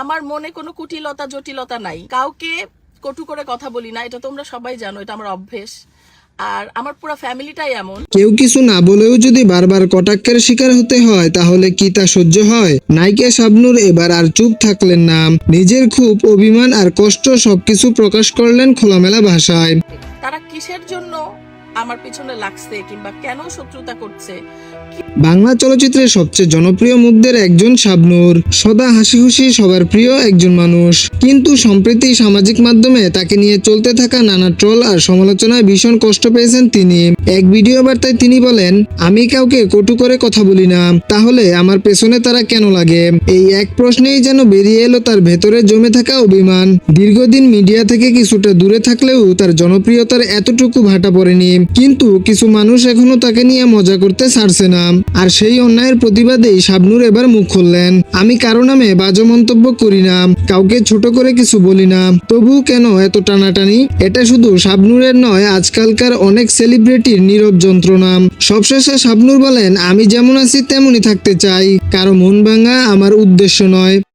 আমার মনে কোনো কুটিলতা জটিলতা নাই। কাউকে কটু করে কথা বলি না এটা তোমরা সবাই জানো এটা আমার অভ্যেস। আর আমার পুরো ফ্যামিলিটাই এমন। কেউ কিছু না বলেও যদি বারবার কটাক্ষের শিকার হতে হয় তাহলে কি তা সহ্য হয়? নায়িকা শাবনুর এবার আর চুপ থাকলেন না। নিজের খুব অভিমান আর কষ্ট সবকিছু প্রকাশ করলেন খোলামেলা ভাষায়। তারা কিসের জন্য আমার পিছনে লাগছে কিংবা কেন শত্রুতা করছে? বাংলা চলচ্চিত্রের সবচেয়ে জনপ্রিয় মুখদের একজন শাবনূর। সদা হাসি খুশি সবার প্রিয় একজন মানুষ। কিন্তু সম্প্রতি সামাজিক মাধ্যমে তাকে নিয়ে চলতে থাকা নানা ট্রল আর সমালোচনায় ভীষণ কষ্ট পেয়েছেন তিনি। এক ভিডিও বার্তায় তিনি বলেন, আমি কাউকে কটু করে কথা বলি না। তাহলে আমার পেছনে তারা কেন লাগে? এই এক প্রশ্নেই যেন বেরিয়ে এলো তার ভেতরে জমে থাকা অভিমান। দীর্ঘদিন মিডিয়া থেকে কিছুটা দূরে থাকলেও তার জনপ্রিয়তার এতটুকু ভাটা পড়েনি। কিন্তু কিছু মানুষ এখনও তাকে নিয়ে মজা করতে ছাড়ছে না। আর সেই অন্যায়ের প্রতিবাদেই শাবনুর এবার মুখ খুললেন। আমি কারও নামে বাজে মন্তব্য করি না। কাউকে ছোট করে কিছু বলি না। তবু কেন এত টানাটানি? এটা শুধু শাবনুরের নয়, আজকালকার অনেক সেলিব্রিটির নীরব যন্ত্রণা সবশেষে শাবনুর বলেন, আমি যেমন আছি তেমনই থাকতে চাই। কারও মন ভাঙা আমার উদ্দেশ্য নয়।